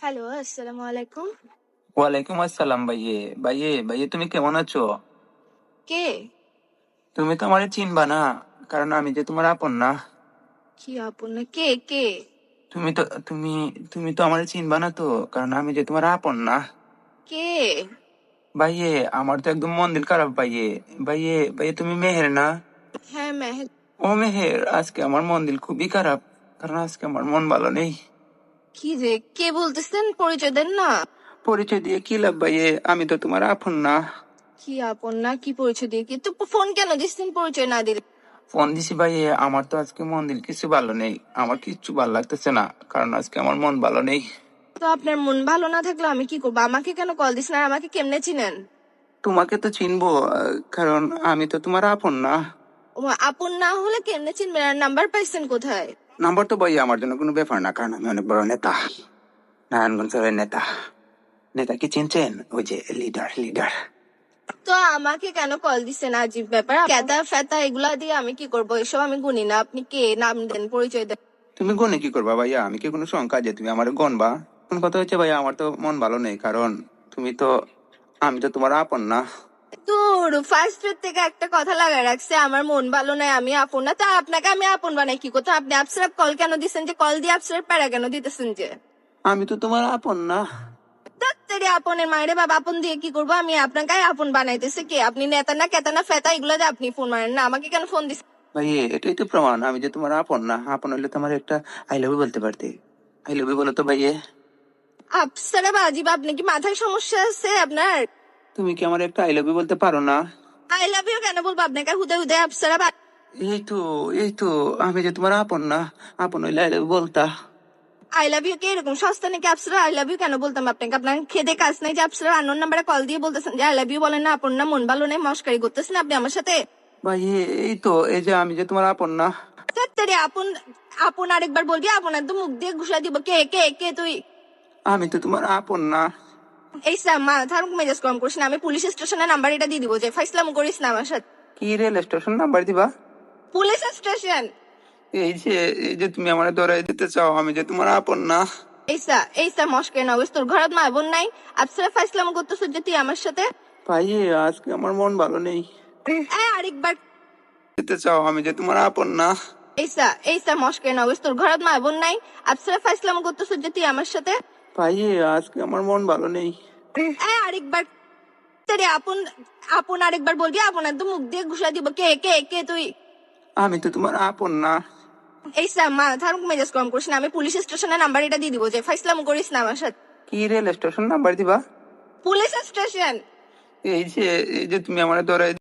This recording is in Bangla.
হ্যালো আসসালামু আলাইকুম। ওয়ালাইকুম আসসালাম ভাইয়ে। ভাইয়ে ভাইয়ে তুমি কেমন আছো? কে? তুমি তো আমারে চিনবা না কারণ আমি যে তোমার আপন না। কি আপন না? কে কে? তুমি তো তুমি তুমি তো আমারে চিনবা না তো কারণ আমি যে তোমার আপন না। কে? ভাইয়ে আমার তো একদম মন দিল খারাপ ভাইয়ে। ভাইয়ে ভাইয়ে তুমি মেহের না? হ্যাঁ মেহের। ও মেহের আজকে আমার মন দিল খুবই খারাপ কারণ আজকে আমার মন ভালো নেই। কি রে কে বলতেছেন? পরিচয় দেন না। পরিচয় দিয়ে কি লাভ ভাইয়ে? আমি তো তোমার আপন না। কি আপন না কি পরিচয় দিয়ে কি? তো ফোন কেন দিচ্ছেন পরিচয় না দিলে? ফোন দিছি ভাইয়ে আমার তো আজকে মন দিল কিছু ভালো নেই। আমার কিচ্ছু ভালো লাগতেছে না কারণ আজকে আমার মন ভালো নেই। তো আপনার মন ভালো না থাকলে আমি কি করব? আমাকে কেন কল দিস না আমাকে কেমনে চিনেন? তোমাকে তো চিনবো কারণ আমি তো তোমার আপন না। ও, আপন না হলে কেমনে চিনবেন? আর নাম্বার পাইছেন কোথায়? নাম্বার তো ভাই আমার জন্য কোনো ব্যাপার না কারণ আমি অনেক বড় নেতা। নারায়ণগঞ্জের নেতা। নেতা কি চিনছেন? ওই যে লিডার লিডার তো আমাকে কেন কল দিচ্ছেন আজীব ব্যাপার? কেতা ফেতা এগুলা দিয়ে আমি কি করব? এসব আমি গুনি না। আপনি কে? নাম দেন পরিচয় দেন। তুমি গনে কি করবা ভাইয়া? আমি কি কোনো সংখ্যা যে তুমি আমার গনবা কোন কথা হচ্ছে ভাইয়া? আমার তো মন ভালো নেই কারণ তুমি তো আমি তো তোমার আপন না। তোর ফার্স্ট থেকে একটা কথা লাগায় রাখছে আমার মন ভালো নাই আমি আপন না তা আপনাকে আমি আপন বানাই কি করতে আপনি আপসারাপ কল কেন দিচ্ছেন যে কল দিয়ে আপসারাপ প্যারা কেন দিতেছেন যে? আমি তো তোমার আপন না। ডাক্তারি আপনের মায়েরে বাবা আপন দিয়ে কি করব? আমি আপনাকে আপন বানাইতেছে কে? আপনি নেতা না কেতা না ফেতা এগুলো দিয়ে আপনি ফোন মারেন না আমাকে কেন ফোন দিচ্ছেন? ভাই এটাই তো প্রমাণ আমি যে তোমার আপন না আপন হইলে তোমার একটা আই লাভ বলতে পারতে। আই লাভ বলো তো ভাইয়ে। আপসারাপ আজিব আপনি কি মাথায় সমস্যা আছে আপনার? তুমি কি আমার একটা আই লাভ ইউ বলতে পারো না? আই লাভ ইউ কেন বলব? আপনাকে হুদে হুদে আপসারাপ এই তো এই তো আমি যে তোমার আপন না আপন হইলে আই লাভ ইউ বলতা। আই লাভ ইউ কে এরকম সস্তা নাকি আপসারা আই লাভ ইউ কেন বলতাম আপনাকে? আপনার খেদে কাজ নাই যে আপসারা আনোর নাম্বারে কল দিয়ে বলতেছেন যে আই লাভ ইউ বলেন না আপন না মন ভালো নেই মস্কারি করতেছেন আপনি আমার সাথে? ভাই এই তো এই যে আমি যে তোমার আপন না। তাড়াতাড়ি আপন আপন আরেকবার বলবি আপন একদম মুখ দিয়ে ঘুষা দিব। কে কে কে তুই? আমি তো তোমার আপন না। এই স্যার মাথার মেজাজ কম করিস না। আমি পুলিশ স্টেশনের নাম্বার এটা দিয়ে দিব যে ফাইসলাম করিস না আমার সাথে। কি রেল স্টেশন নাম্বার দিবা? পুলিশ স্টেশন এই যে এই যে তুমি আমার ধরাই দিতে চাও আমি যে তোমার আপন না। এই স্যার এই স্যার মস্কারি না তোর ঘরত মা বোন নাই। আপসারা ফাইসলাম করতেছ যে তুই আমার সাথে? ভাই আজকে আমার মন ভালো নেই। আরেকবার। দিতে চাও আমি যে তোমার আপন না। এই স্যার এই স্যার মস্কারি না তোর ঘরত মা বোন নাই। আপসারা ফাইসলাম করতেছ যে তুই আমার সাথে? ভাই আজকে আমার মন ভালো নেই। এই আরেকবার তাড়াতাড়ি আপন আপন আরেকবার বলবি আপন একদম মুখ দিয়ে ঘুষা দিব। কে কে কে তুই? আমি তো তোমার আপন না। এই স্যার মাথার মেজাজ কম করিস না। আমি পুলিশ স্টেশনের নাম্বার এটা দিয়ে দিব যে ফাইসলাম করিস না আমার সাথে। কি রেল স্টেশন নাম্বার দিবা? Police station? এই যে এই যে তুমি আমার ধরাই